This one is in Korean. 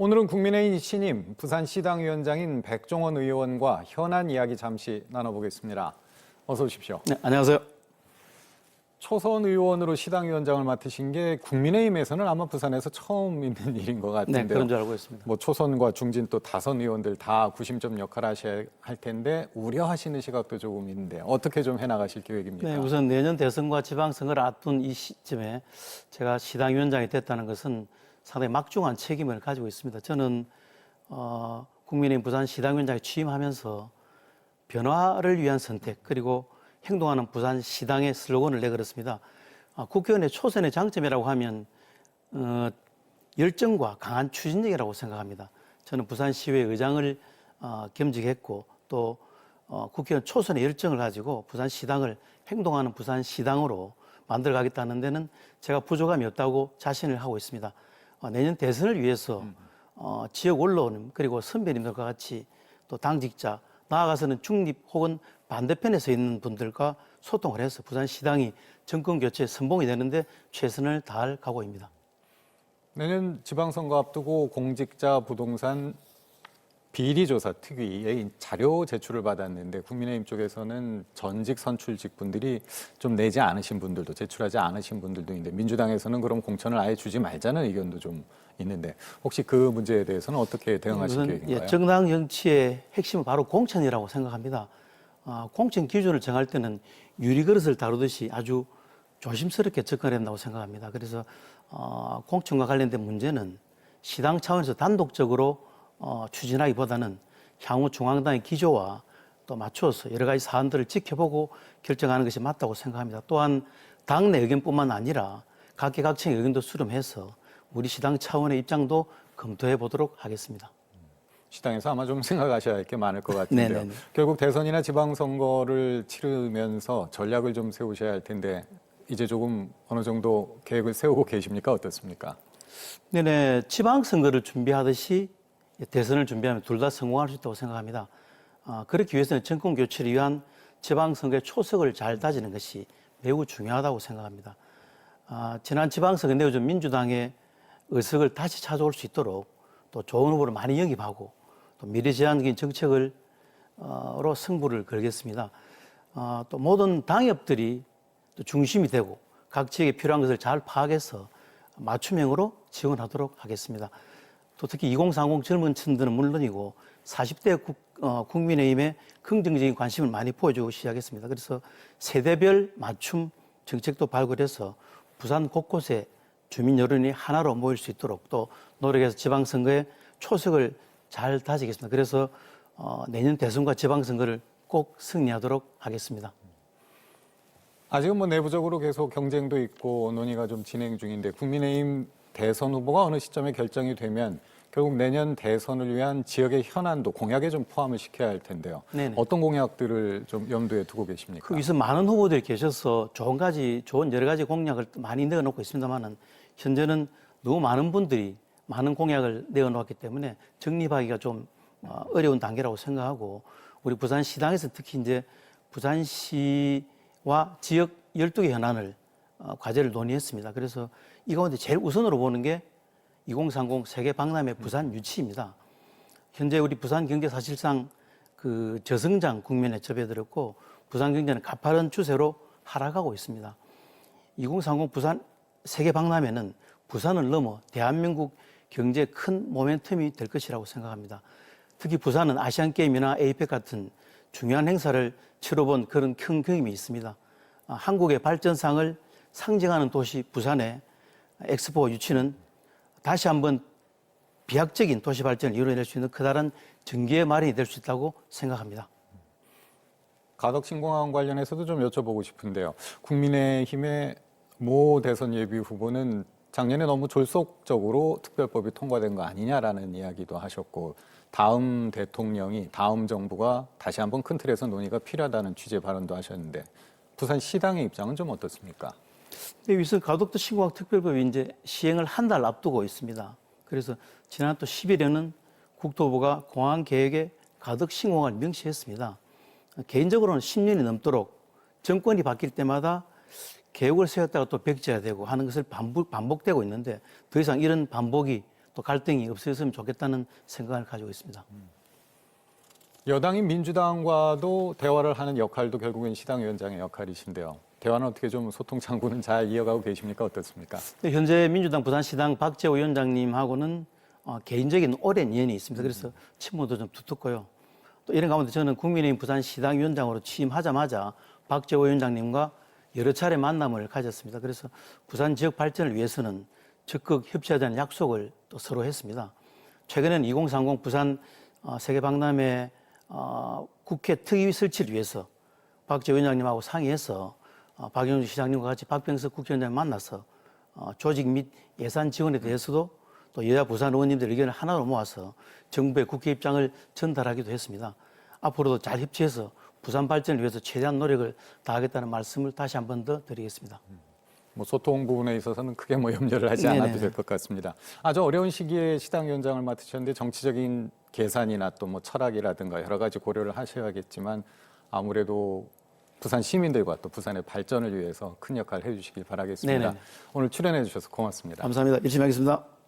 오늘은 국민의힘 신임 부산시당 위원장인 백종원 의원과 현안 이야기 잠시 나눠보겠습니다. 어서 오십시오. 네, 안녕하세요. 초선 의원으로 시당 위원장을 맡으신 게 국민의힘에서는 아마 부산에서 처음 있는 일인 것 네, 같은데요. 그런 줄 알고 있습니다. 뭐 초선과 중진 또 다선 의원들 다 구심점 역할 하셔야 할 텐데 우려하시는 시각도 조금 있는데 어떻게 좀 해나가실 계획입니까? 네, 우선 내년 대선과 지방선거를 앞둔 이 시점에 제가 시당 위원장이 됐다는 것은 상당히 막중한 책임을 가지고 있습니다. 저는 어, 국민의힘 부산 시당위원장에 취임하면서 변화를 위한 선택 그리고 행동하는 부산 시당의 슬로건을 내걸었습니다. 아, 국회의원의 초선의 장점이라고 하면 어, 열정과 강한 추진력이라고 생각합니다. 저는 부산시의회 의장을 어, 겸직했고 또 어, 국회의원 초선의 열정을 가지고 부산시당을 행동하는 부산시당으로 만들어가겠다는 데는 제가 부족함이 없다고 자신을 하고 있습니다. 어, 내년 대선을 위해서 어, 지역 언론 그리고 선배님들과 같이 또 당직자 나아가서는 중립 혹은 반대편에 서 있는 분들과 소통을 해서 부산시당이 정권 교체 선봉이 되는데 최선을 다할 각오입니다. 내년 지방선거 앞두고 공직자 부동산 비리조사 특위의 자료 제출을 받았는데 국민의힘 쪽에서는 전직 선출직 분들이 좀 내지 않으신 분들도 제출하지 않으신 분들도 있는데 민주당에서는 그럼 공천을 아예 주지 말자는 의견도 좀 있는데 혹시 그 문제에 대해서는 어떻게 대응하실 계획인가요? 예, 정당 정치의 핵심은 바로 공천이라고 생각합니다. 아, 공천 기준을 정할 때는 유리 그릇을 다루듯이 아주 조심스럽게 접근해야 된다고 생각합니다. 그래서 어, 공천과 관련된 문제는 시당 차원에서 단독적으로 어, 추진하기보다는 향후 중앙당의 기조와 또 맞추어서 여러 가지 사안들을 지켜보고 결정하는 것이 맞다고 생각합니다. 또한 당내 의견뿐만 아니라 각계각층의 의견도 수렴해서 우리 시당 차원의 입장도 검토해 보도록 하겠습니다. 시당에서 아마 좀 생각하셔야 할 게 많을 것 같은데요. 네네네. 결국 대선이나 지방선거를 치르면서 전략을 좀 세우셔야 할 텐데 이제 조금 어느 정도 계획을 세우고 계십니까? 어떻습니까? 네네 지방선거를 준비하듯이 대선을 준비하면 둘 다 성공할 수 있다고 생각합니다. 아, 그렇기 위해서는 정권 교체를 위한 지방선거의 초석을 잘 다지는 것이 매우 중요하다고 생각합니다. 아, 지난 지방선거 내에 좀 민주당의 의석을 다시 찾아올 수 있도록 또 좋은 후보를 많이 영입하고 또 미래지향적인 정책을 어로 승부를 걸겠습니다. 어, 또 모든 당협들이 또 중심이 되고 각 지역에 필요한 것을 잘 파악해서 맞춤형으로 지원하도록 하겠습니다. 또 특히 2030 젊은 층들은 물론이고 40대 국, 어, 국민의힘에 긍정적인 관심을 많이 보여주고 시작했습니다. 그래서 세대별 맞춤 정책도 발굴해서 부산 곳곳에 주민 여론이 하나로 모일 수 있도록 또 노력해서 지방선거에 초석을 잘 다지겠습니다. 그래서 어, 내년 대선과 지방선거를 꼭 승리하도록 하겠습니다. 아직은 뭐 내부적으로 계속 경쟁도 있고 논의가 좀 진행 중인데 국민의힘 대선 후보가 어느 시점에 결정이 되면 결국 내년 대선을 위한 지역의 현안도 공약에 좀 포함을 시켜야 할 텐데요. 네네. 어떤 공약들을 좀 염두에 두고 계십니까? 거기서 많은 후보들이 계셔서 좋은 가지, 좋은 여러 가지 공약을 많이 내어놓고 있습니다만은 현재는 너무 많은 분들이 많은 공약을 내어놓았기 때문에 정립하기가 좀 어, 어려운 단계라고 생각하고 우리 부산시당에서 특히 이제 부산시와 지역 12개 현안을 어, 과제를 논의했습니다. 그래서 이 가운데 제일 우선으로 보는 게 2030 세계 박람회 부산 유치입니다. 현재 우리 부산 경제 사실상 그 저성장 국면에 접해들었고 부산 경제는 가파른 추세로 하락하고 있습니다. 2030 부산 세계 박람회는 부산을 넘어 대한민국 경제에 큰 모멘텀이 될 것이라고 생각합니다. 특히 부산은 아시안 게임이나 에이펙 같은 중요한 행사를 치러본 그런 큰 경험이 있습니다. 아, 한국의 발전상을 상징하는 도시 부산의 엑스포 유치는 다시 한번 비약적인 도시 발전을 이루어낼 수 있는 커다란 전기의 마련이 될 수 있다고 생각합니다. 가덕 신공항 관련해서도 좀 여쭤보고 싶은데요. 국민의힘의 모 대선 예비 후보는 작년에 너무 졸속적으로 특별법이 통과된 거 아니냐라는 이야기도 하셨고 다음 대통령이 다음 정부가 다시 한번 큰 틀에서 논의가 필요하다는 취재 발언도 하셨는데 부산 시당의 입장은 좀 어떻습니까? 네, 위성 가덕도 신공항 특별법이 이제 시행을 한 달 앞두고 있습니다. 그래서 지난 또 10일에는 국토부가 공항 계획에 가덕 신공항을 명시했습니다. 개인적으로는 10년이 넘도록 정권이 바뀔 때마다 계획을 세웠다가 또 백지화 되고 하는 것을 반복, 반복되고 있는데 더 이상 이런 반복이 또 갈등이 없어졌으면 좋겠다는 생각을 가지고 있습니다. 여당인 민주당과도 대화를 하는 역할도 결국엔 시당 위원장의 역할이신데요. 대화는 어떻게 좀 소통 창구는 잘 이어가고 계십니까? 어떻습니까? 근데 현재 민주당 부산시당 박재호 위원장님하고는 어, 개인적인 오랜 인연이 있습니다. 그래서 친분도 좀 두텁고요. 또 이런 가운데 저는 국민의힘 부산시당 위원장으로 취임하자마자 박재호 위원장님과 여러 차례 만남을 가졌습니다. 그래서 부산 지역 발전을 위해서는 적극 협치하자는 약속을 또 서로 했습니다. 최근에는 2030 부산 어, 세계박람회 어, 국회 특위 설치를 위해서 박재 위원장님하고 상의해서 어, 박영주 시장님과 같이 박병석 국회의원장 만나서 어, 조직 및 예산 지원에 대해서도 또 여야 부산 의원님들 의견을 하나로 모아서 정부의 국회 입장을 전달하기도 했습니다. 앞으로도 잘 협치해서 부산 발전을 위해서 최대한 노력을 다하겠다는 말씀을 다시 한 번 더 드리겠습니다. 뭐 소통 부분에 있어서는 크게 뭐 염려를 하지 않아도. 될 것 같습니다. 아주 어려운 시기에 시당 위원장을 맡으셨는데 정치적인 계산이나 또 뭐 철학이라든가 여러 가지 고려를 하셔야겠지만 아무래도 부산 시민들과 또 부산의 발전을 위해서 큰 역할을 해주시길 바라겠습니다. 네네. 오늘 출연해 주셔서 고맙습니다. 감사합니다. 열심히 하겠습니다.